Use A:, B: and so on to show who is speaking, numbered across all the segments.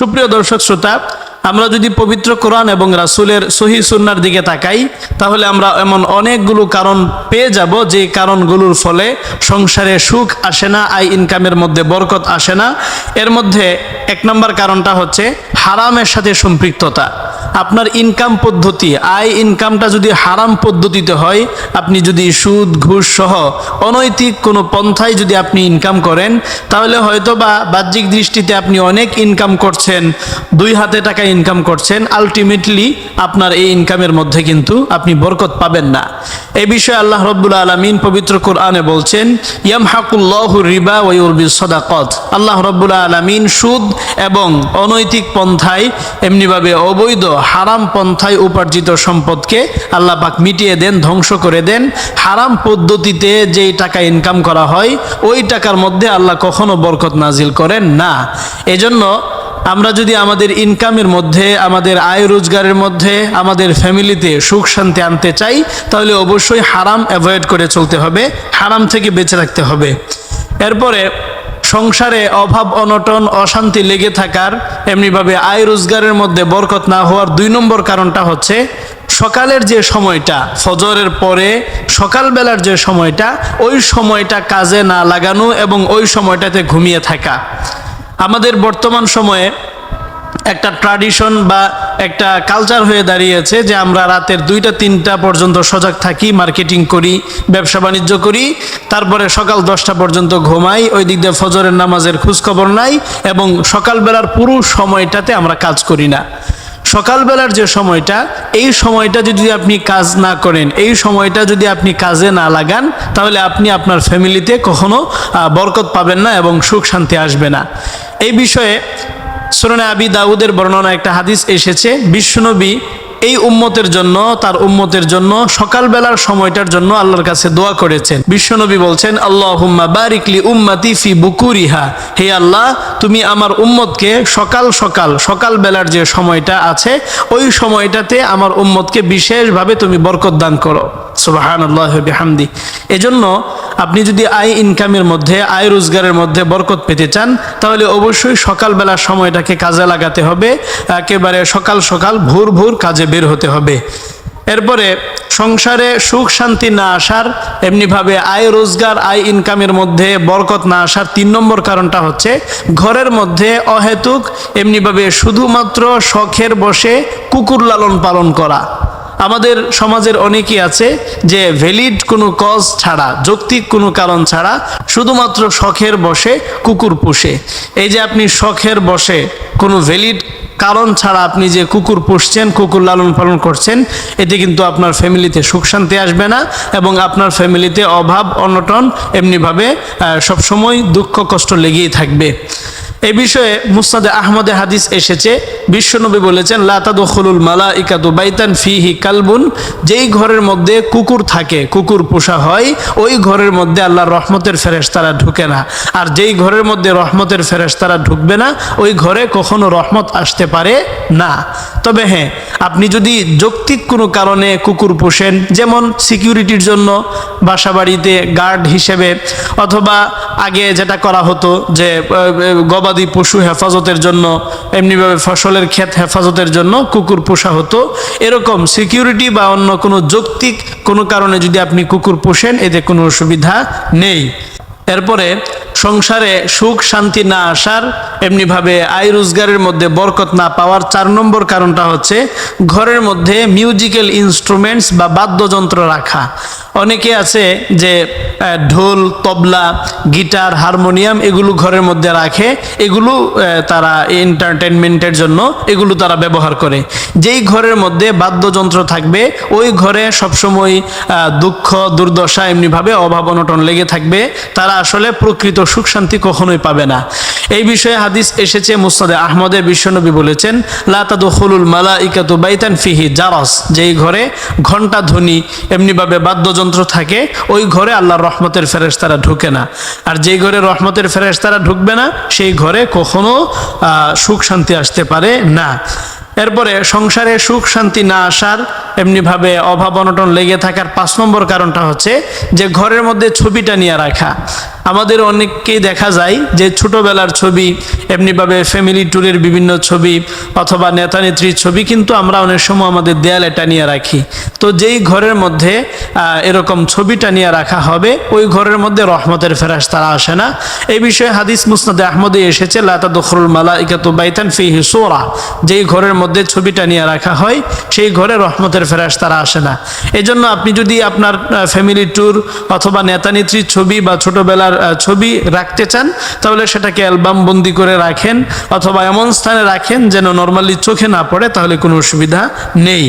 A: সুপ্রিয় দর্শক শ্রোতা আমরা যদি পবিত্র কোরআন এবং রাসুলের সহি সুন্নার দিকে তাকাই, তাহলে আমরা এমন অনেকগুলো কারণ পেয়ে যাব যে কারণগুলোর ফলে সংসারে সুখ আসে না, আয় ইনকামের মধ্যে বরকত আসে না। এর মধ্যে এক নম্বর কারণটা হচ্ছে হারামের সাথে সম্পৃক্ততা। আপনার ইনকাম পদ্ধতি, আয় ইনকামটা যদি হারাম পদ্ধতিতে হয়, আপনি যদি সুদ, ঘুষ সহ অনৈতিক কোনো পন্থায় যদি আপনি ইনকাম করেন, তাহলে হয়তো বা বাহ্যিক দৃষ্টিতে আপনি অনেক ইনকাম করছেন। দুই হাতে টাকা ইনকাম করছেন আলটিমেটলি আপনার এই ইনকামের মধ্যে কিন্তু আপনি বরকত পাবেন না। এই বিষয়ে আল্লাহ রব্বুল আলমিন পবিত্র কোরআনে বলছেন ইয়াম হাকুল্লাহ রিবা ওয়ুরবি সদাকত। আল্লাহ রব্বুল আলমিন সুদ এবং অনৈতিক পন্থায়, এমনিভাবে অবৈধ, হারাম পন্থায় উপার্জিত সম্পদকে আল্লাহ পাক মিটিয়ে দেন, ধ্বংস করে দেন। হারাম পদ্ধতিতে যেই টাকা ইনকাম করা হয়, ওই টাকার মধ্যে আল্লাহ কখনো বরকত নাজিল করেন না। এজন্য আমরা যদি আমাদের ইনকামের মধ্যে, আমাদের আয় রোজগারের মধ্যে, আমাদের ফ্যামিলিতে সুখ শান্তি আনতে চাই, তাহলে অবশ্যই হারাম অ্যাভয়েড করে চলতে হবে, হারাম থেকে বেঁচে রাখতে হবে। এরপরে, সংসারে অভাব, অনটন, অশান্তি লেগে থাকার, এমনিভাবে আয় রোজগারের মধ্যে বরকত না হওয়ার দুই নম্বর কারণটা হচ্ছে, সকালের যে সময়টা, ফজরের পরে সকালবেলার যে সময়টা, ওই সময়টা কাজে না লাগানো এবং ওই সময়টাতে ঘুমিয়ে থাকা। আমাদের বর্তমান সময়ে একটা ট্রাডিশন বা একটা কালচার হয়ে দাঁড়িয়েছে যে আমরা রাতের দুইটা, তিনটা পর্যন্ত সজাগ থাকি মার্কেটিং করি, ব্যবসা বাণিজ্য করি, তারপরে সকাল দশটা পর্যন্ত ঘুমাই, ওই দিক দিয়ে ফজরের নামাজের খোঁজখবর নাই এবং সকালবেলার পুরো সময়টাতে আমরা কাজ করি না। সকালবেলার যে সময়টা, এই সময়টা যদি আপনি কাজ না করেন, এই সময়টা যদি আপনি কাজে না লাগান, তাহলে আপনি আপনার ফ্যামিলিতে কখনো বরকত পাবেন না এবং সুখ শান্তি আসবে না। এই বিষয়ে সুরনে আবি দাউদের বর্ণনা একটা হাদিস এসেছে বিশ্বনবী এই উম্মতের জন্য, তার উম্মতের জন্য, সকালবেলার সময়টার জন্য আল্লাহর কাছে দোয়া করেছেন। বিশ্বনবী বলছেন আল্লাহ হুম্মা বারিকলি হে আল্লাহ, তুমি আমার উম্মতকে সকাল সকাল, সকালবেলার যে সময়টা আছে, ওই সময়টাতে আমার উম্মতকে বিশেষভাবে তুমি বরকত দান করো। সুবাহান আল্লাহ হামদি এজন্য আপনি যদি আয় ইনকামের মধ্যে, আয় রোজগারের মধ্যে বরকত পেতে চান, তাহলে অবশ্যই সকালবেলার সময়টাকে কাজে লাগাতে হবে। একেবারে সকাল সকাল ভোর ভোর কাজে বের হতে হবে। এরপরে সংসারে সুখ শান্তি না আসার, এমনিভাবে আয় রোজগার, আয় ইনকামের মধ্যে বরকত না আসার তিন নম্বর কারণটা হচ্ছে ঘরের মধ্যে অহেতুক, এমনিভাবে শুধুমাত্র শখের বসে কুকুর লালন পালন করা। আমাদের সমাজের অনেকেই আছে যে ভ্যালিড কোনো কজ ছাড়া, যৌক্তিক কোনো কারণ ছাড়া শুধুমাত্র শখের বসে, কুকুর পুষে। এই যে আপনি শখের বসে কোনো ভ্যালিড কারণ ছাড়া আপনি যে কুকুর পুষছেন, কুকুর লালন পালন করছেন, এতে কিন্তু আপনার ফ্যামিলিতে সুখ শান্তি আসবে না এবং আপনার ফ্যামিলিতে অভাব, অনটন এমনিভাবে সবসময় দুঃখ, কষ্ট লেগেই থাকবে। এই বিষয়ে মুস্তাদে আহমদে হাদিস এসেছে। বিশ্বনবী বলেছেন লাতাদুল মালা ইকাদু বাইতান ফিহি কালবুন। যেই ঘরের মধ্যে কুকুর থাকে, কুকুর পোষা হয়, ওই ঘরের মধ্যে আল্লাহর রহমতের ফেরেশতারা ঢুকে না। আর যেই ঘরের মধ্যে রহমতের ফেরেশতারা ঢুকবে না, ওই ঘরে কখনো রহমত আসতে পারে না। তবে হ্যাঁ আপনি যদি যৌক্তিক কোনো কারণে কুকুর পোষেন, যেমন সিকিউরিটির জন্য বাসা বাড়িতে গার্ড হিসেবে, অথবা আগে যেটা করা হতো যে গবাদি পশু হেফাজতের জন্য, এমনিভাবে ফসলের ক্ষেত হেফাজতের জন্য কুকুর পোষা হতো, এরকম সিকিউরিটি বা অন্য কোনো যৌক্তিক কোনো কারণে যদি আপনি কুকুর পোষেন, এতে কোনো অসুবিধা নেই। এরপরে সংসারে সুখ, শান্তি না আসার, এমনিভাবে আয় রোজগারের মধ্যে বরকত না পাওয়ার চার নম্বর কারণটা হচ্ছে ঘরের মধ্যে মিউজিক্যাল ইনস্ট্রুমেন্টস বা বাদ্যযন্ত্র রাখা। অনেকে আছে যে ঢোল, তবলা, গিটার, হারমোনিয়াম এগুলো ঘরের মধ্যে রাখে, এগুলো তারা এন্টারটেনমেন্টের জন্য এগুলো তারা ব্যবহার করে। যেই ঘরের মধ্যে বাদ্যযন্ত্র থাকবে, ওই ঘরে সবসময় দুঃখ, দুর্দশা এমনিভাবে অভাব অনটন লেগে থাকবে, তারা আসলে প্রকৃত সুখ শান্তি কখনোই পাবে না। এই বিষয়ে হাদিস এসেছে মুস্তাদে আহমদে বিশ্বনবী বলেছেন লাতাদু হলুল মালা ইকাতু বাইতান ফিহি জারস। যেই ঘরে ঘণ্টা ধ্বনি, এমনিভাবে বাদ্যযন্ত্র থাকে, ওই ঘরে আল্লাহর রহমতের ফেরেস তারা ঢুকে না। আর যেই ঘরে রহমতের ফেরেশতারা ঢুকবে না, সেই ঘরে কখনো সুখ শান্তি আসতে পারে না। এরপরে সংসারে সুখ শান্তি না আসার এমনিভাবে অভাব অনটন লেগে থাকার পাঁচ নম্বর কারণটা হচ্ছে যে ঘরের মধ্যে ছবিটা নিয়ে রাখা। আমাদের অনেককেই দেখা যায় যে ছোটবেলার ছবি, এমনিভাবে ফ্যামিলি ট্যুরের বিভিন্ন ছবি অথবা নেতা নেত্রীর ছবি কিন্তু আমরা অনেক সময় আমাদের দেয়ালে টানিয়ে রাখি। তো যেই ঘরের মধ্যে এরকম ছবিটা নিয়ে রাখা হবে, ওই ঘরের মধ্যে রহমতের ফেরাস তারা আসে না। এই বিষয়ে হাদিস মুসনাদে আহমদে এসেছে লাতা দখরুল মালা ইকাতু বাইতান ফি হিসোরা যেই ঘরের মধ্যে ছবিটা নিয়ে রাখা হয়, সেই ঘরে রহমতের ফেরাস তারা আসে না। এই জন্য আপনি যদি আপনার ফ্যামিলি ট্যুর অথবা নেতা নেত্রীর ছবি বা ছোটবেলার ছবি রাখতে চান, তাহলে সেটাকে অ্যালবাম বন্দি করে রাখেন অথবা এমন স্থানে রাখেন যেন নর্মালি চোখে না পড়ে, তাহলে কোনো অসুবিধা নেই।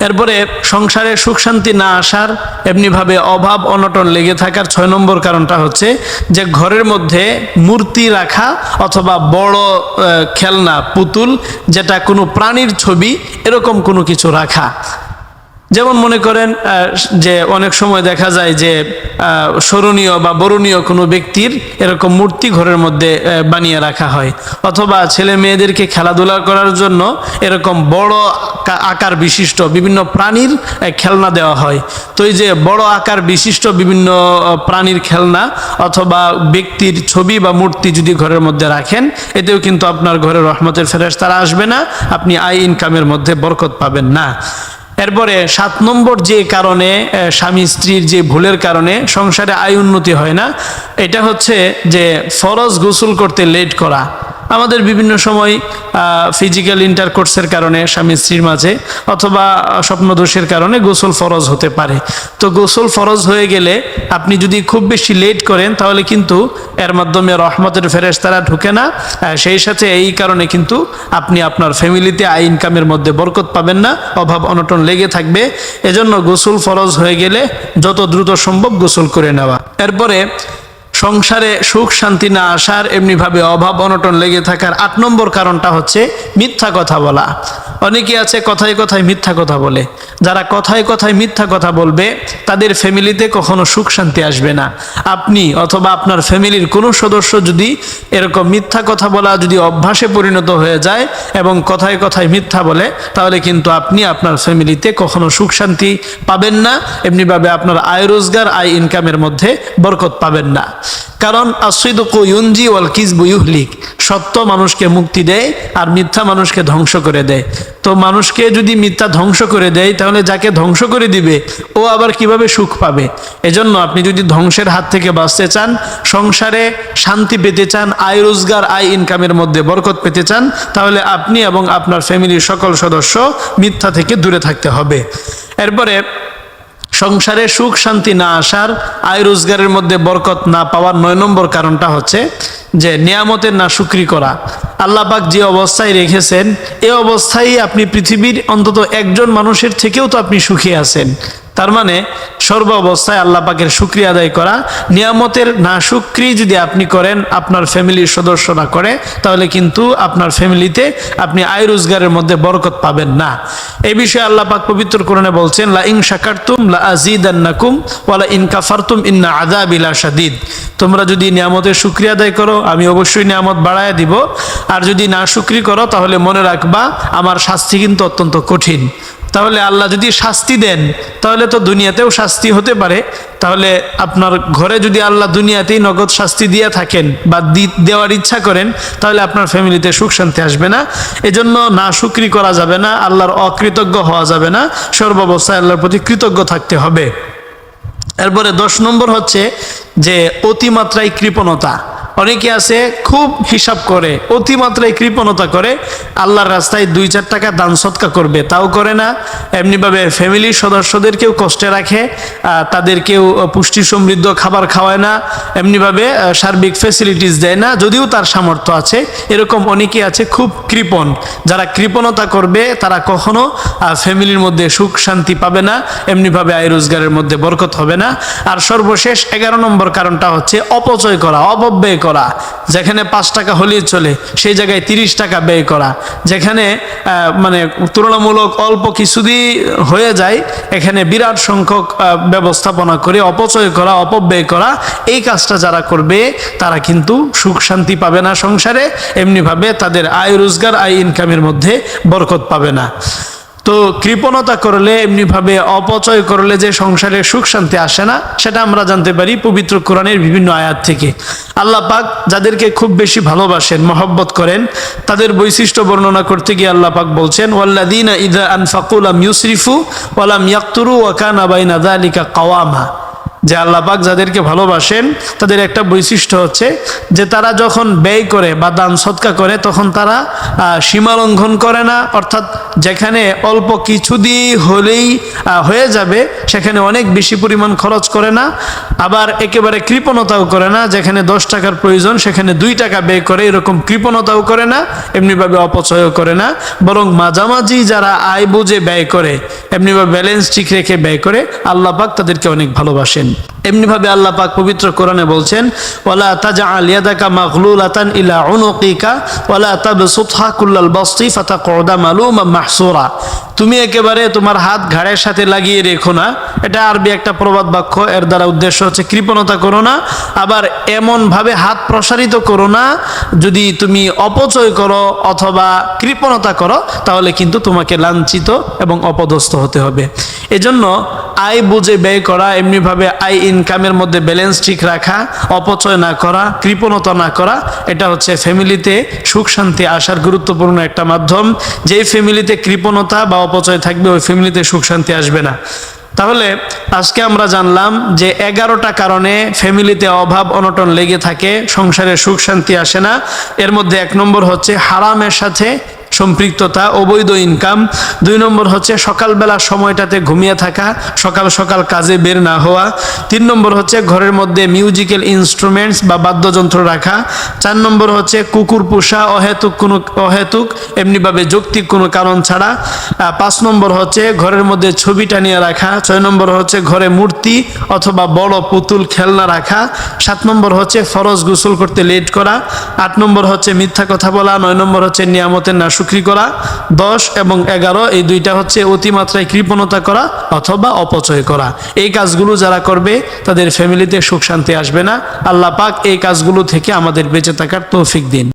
A: এরপরে সংসারে সুখ শান্তি না আসার এমনিভাবে অভাব অনটন লেগে থাকার ছয় নম্বর কারণটা হচ্ছে যে ঘরের মধ্যে মূর্তি রাখা অথবা বড় খেলনা, পুতুল, যেটা কোনো প্রাণীর ছবি, এরকম কোনো কিছু রাখা। যেমন মনে করেন যে অনেক সময় দেখা যায় যে স্মরণীয় বা বরণীয় কোনো ব্যক্তির এরকম মূর্তি ঘরের মধ্যে বানিয়ে রাখা হয়। অথবা ছেলে মেয়েদেরকে খেলাধুলা করার জন্য এরকম বড় আকার বিশিষ্ট বিভিন্ন প্রাণীর খেলনা দেওয়া হয়। তো এই যে বড় আকার বিশিষ্ট বিভিন্ন প্রাণীর খেলনা অথবা ব্যক্তির ছবি বা মূর্তি যদি ঘরের মধ্যে রাখেন, এতেও কিন্তু আপনার ঘরে রহমতের ফেরেশ তারা আসবে না, আপনি আয় ইনকামের মধ্যে বরকত পাবেন না। এরপরে সাত নম্বর যে কারণে স্বামী স্ত্রীর যে ভুলের কারণে সংসারে আয় উন্নতি হয় না, এটা হচ্ছে যে ফরজ গোসল করতে লেট করা। আমাদের বিভিন্ন সময় ফিজিক্যাল ইন্টারকোর্সের কারণে স্বামী স্ত্রীর মাঝে অথবা স্বপ্নদোষের কারণে গোসল ফরজ হতে পারে। তো গোসল ফরজ হয়ে গেলে আপনি যদি খুব বেশি লেট করেন, তাহলে কিন্তু এর মাধ্যমে রহমতের ফেরেশ তারা ঢুকে না। সেই সাথে এই কারণে কিন্তু আপনি আপনার ফ্যামিলিতে আই ইনকামের মধ্যে বরকত পাবেন না, অভাব অনটন লেগে থাকবে। এজন্য গোসল ফরজ হয়ে গেলে যত দ্রুত সম্ভব গোসল করে নেওয়া। এরপরে সংসারে সুখ, শান্তি না আসার, এমনিভাবে অভাব, অনটন লেগে থাকার আট নম্বর কারণটা হচ্ছে মিথ্যা কথা বলা। অনেকে আছে কথায় কথায় মিথ্যা কথা বলে। যারা কথায় কথায় মিথ্যা কথা বলবে, তাদের ফ্যামিলিতে কখনো সুখ, শান্তি আসবে না। আপনি অথবা আপনার ফ্যামিলির কোনো সদস্য যদি এরকম মিথ্যা কথা বলা, যদি অভ্যাসে পরিণত হয়ে যায় এবং কথায় কথায় মিথ্যা বলে, তাহলে কিন্তু আপনি আপনার ফ্যামিলিতে কখনো সুখ, শান্তি পাবেন না। এমনিভাবে আপনার আয় রোজগার, আয় ইনকামের মধ্যে বরকত পাবেন না। কারণ আসিদকু ইউনজি ওয়াল কিসবু ইউহলিক। সত্য মানুষকে মুক্তি দেয় আর মিথ্যা মানুষকে ধ্বংস করে দেয়। তো মানুষকে যদি মিথ্যা ধ্বংস করে দেয়, তাহলে যাকে ধ্বংস করে দিবে, ও আবার কীভাবে সুখ পাবে? এজন্য আপনি যদি ধ্বংসের হাত থেকে বাঁচতে চান, সংসারে শান্তি পেতে চান, আয় রোজগার, আয় ইনকামের মধ্যে বরকত পেতে চান, তাহলে আপনি এবং আপনার ফ্যামিলির সকল সদস্য মিথ্যা থেকে দূরে থাকতে হবে। এরপরে সংসারে সুখ, শান্তি না আসার, আয় রোজগারের মধ্যে বরকত না পাওয়ার নয় নম্বর কারণটা হচ্ছে যে নিয়ামতের না সুক্রি করা। আল্লাপাক যে অবস্থায় রেখেছেন, এ অবস্থায় আপনি পৃথিবীর অন্তত একজন মানুষের থেকেও তো আপনি সুখী আছেন। তার মানে সর্ব অবস্থায় আল্লাহ পাকের শুক্রিয়া আদায় করা, নিয়ামতের না শুক্রি যদি আপনি করেন, আপনার ফ্যামিলির সদস্যরা করে, তাহলে কিন্তু আপনার ফ্যামিলিতে আপনি আয় রোজগারের মধ্যে বরকত পাবেন না। এই বিষয়ে আল্লাহ পাক পবিত্র কোরআনে বলছেন লা ইন শাকারতুম, লা আযীদান্নাকুম, ওয়া লা ইন কাফারতুম, ইন্না আযাবি লাশাদীদ তোমরা যদি নিয়ামতের শুক্রিয়া আদায় করো, আমি অবশ্যই নিয়ামত বাড়ায় দিব। আর যদি না শুক্রি করো, তাহলে মনে রাখবা, আমার শাস্তি কিন্তু অত্যন্ত কঠিন। তাহলে আল্লাহ যদি শাস্তি দেন, তাহলে তো দুনিয়াতেও শাস্তি হতে পারে। তাহলে আপনার ঘরে যদি আল্লাহ দুনিয়াতেই নগদ শাস্তি দিয়ে থাকেন বা দেওয়ার ইচ্ছা করেন, তাহলে আপনার ফ্যামিলিতে সুখ শান্তি আসবে না। এজন্য না শুক্রি করা যাবে না, আল্লাহর অকৃতজ্ঞ হওয়া যাবে না, সর্বাবস্থায় আল্লাহর প্রতি কৃতজ্ঞ থাকতে হবে। এরপরে দশ নম্বর হচ্ছে যে অতিমাত্রায় কৃপণতা। অনেকে আছে খুব হিসাব করে, অতিমাত্রায় কৃপণতা করে, আল্লাহর রাস্তায় দুই চার টাকা দান সৎকা করবে, তাও করে না। এমনিভাবে ফ্যামিলির সদস্যদেরকেও কষ্টে রাখে তাদেরকেও পুষ্টি সমৃদ্ধ খাবার খাওয়ায় না, এমনিভাবে সার্বিক ফেসিলিটিস দেয় না, যদিও তার সামর্থ্য আছে। এরকম অনেকে আছে খুব কৃপণ, যারা কৃপণতা করবে, তারা কখনো ফ্যামিলির মধ্যে সুখ শান্তি পাবে না, এমনিভাবে আয় রোজগারের মধ্যে বরকত হবে না। আর সর্বশেষ এগারো নম্বর কারণটা হচ্ছে অপচয় করা, অপব্যয় করা। যেখানে পাঁচ টাকা হলেই চলে, সেই জায়গায় তিরিশ টাকা ব্যয় করা। যেখানে মানে তুলনামূলক অল্প কিছুদিন হয়ে যায়, এখানে বিরাট সংখ্যক ব্যবস্থাপনা করে অপচয় করা, অপব্যয় করা, এই কাজটা যারা করবে, তারা কিন্তু সুখ শান্তি পাবে না সংসারে, এমনিভাবে তাদের আয় রোজগার, আয় ইনকামের মধ্যে বরকত পাবে না। তো কৃপণতা করলে, এমনিভাবে অপচয় করলে যে সংসারে সুখ শান্তি আসে না, সেটা আমরা জানতে পারি পবিত্র কোরআনের বিভিন্ন আয়াত থেকে। আল্লাহ পাক যাদেরকে খুব বেশি ভালোবাসেন, মহব্বত করেন, তাদের বৈশিষ্ট্য বর্ণনা করতে গিয়ে আল্লাহ পাক বলছেন ওয়াল্লাদিনা ইদা আনফাকুল আম ইউসরিফু ওয়ালাম ইয়াক্তুরু ওয়াকানা বাইনা দালিকা কাওয়ামা। যে আল্লাহ পাক যাদেরকে ভালোবাসেন, তাদের একটা বৈশিষ্ট্য হচ্ছে যে তারা যখন ব্যয় করে বা দান সৎকা করে, তখন তারা সীমা লঙ্ঘন করে না। অর্থাৎ যেখানে অল্প কিছু দিয়ে হলেই হয়ে যাবে, সেখানে অনেক বেশি পরিমাণ খরচ করে না। আবার একেবারে কৃপণতাও করে না, যেখানে দশ টাকার প্রয়োজন, সেখানে দুই টাকা ব্যয় করে এরকম কৃপণতাও করে না, এমনিভাবে অপচয়ও করে না। বরং মাঝামাঝি যারা আয় বুঝে ব্যয় করে, এমনিভাবে ব্যালেন্স ঠিক রেখে ব্যয় করে, আল্লাহ পাক তাদেরকে অনেক ভালোবাসেন। এমনিভাবে আল্লাহ পাক পবিত্র কোরআনে বলছেন, ওয়ালা তাজা আলিয়াদাকা মাগলুলাতান ইলা উনুকিকা, ওয়ালা তাবসুতহা কুল্লাল মাহসুরা। তুমি একেবারে তোমার হাত ঘাড়ের সাথে লাগিয়ে রেখো না। এটা আরবি একটা প্রবাদ বাক্য, এর দ্বারা উদ্দেশ্য হচ্ছে কৃপণতা করো না, আবার এমন ভাবে হাত প্রসারিত করো না, যদি তুমি অপচয় করো অথবা কৃপণতা করো, তাহলে কিন্তু তোমাকে লাঞ্ছিত এবং অপদস্থ হতে হবে। এজন্য আয় বুঝে ব্যয় করা, এমনিভাবে আয় ইনকামের মধ্যে ব্যালেন্স ঠিক রাখা, অপচয় না করা, কৃপণতা না করা, এটা হচ্ছে ফ্যামিলিতে সুখ শান্তি আসার গুরুত্বপূর্ণ একটা মাধ্যম। যেই ফ্যামিলিতে কৃপণতা বা অপচয় থাকবে, ওই ফ্যামিলিতে সুখ শান্তি আসবে না। তাহলে আজকে আমরা জানলাম যে এগারোটা কারণে ফ্যামিলিতে অভাব, অনটন লেগে থাকে, সংসারে সুখ শান্তি আসে না। এর মধ্যে এক নম্বর হচ্ছে হারামের সাথে সম্পৃক্ততা অবৈধ ইনকাম দুই নম্বর হচ্ছে সকালবেলা সময়টাতে ঘুমিয়ে থাকা, সকাল সকাল কাজে বের না হওয়া। তিন নম্বর হচ্ছে ঘরের মধ্যে মিউজিক্যাল ইনস্ট্রুমেন্টস বা বাদ্যযন্ত্র রাখা। চার নম্বর হচ্ছে কুকুর পোষা, অহেতুক কোনো, অহেতুক, এমনিভাবে যৌক্তিক কোনো কারণ ছাড়া। পাঁচ নম্বর হচ্ছে ঘরের মধ্যে ছবি টানিয়ে রাখা। ছয় নম্বর হচ্ছে ঘরে মূর্তি অথবা বড় পুতুল খেলনা রাখা। সাত নম্বর হচ্ছে ফরজ গোসল করতে লেট করা। আট নম্বর হচ্ছে মিথ্যা কথা বলা। নয় নম্বর হচ্ছে নিয়ামতের না শুক্রি করা, দশ এবং এগারো, এই দুইটা হচ্ছে অতিমাত্রায় কৃপণতা করা অথবা অপচয় করা। এই কাজগুলো যারা করবে, তাদের ফ্যামিলিতে সুখ শান্তি আসবে না। আল্লাহ পাক এই কাজগুলো থেকে আমাদের বেঁচে থাকার তৌফিক দিন।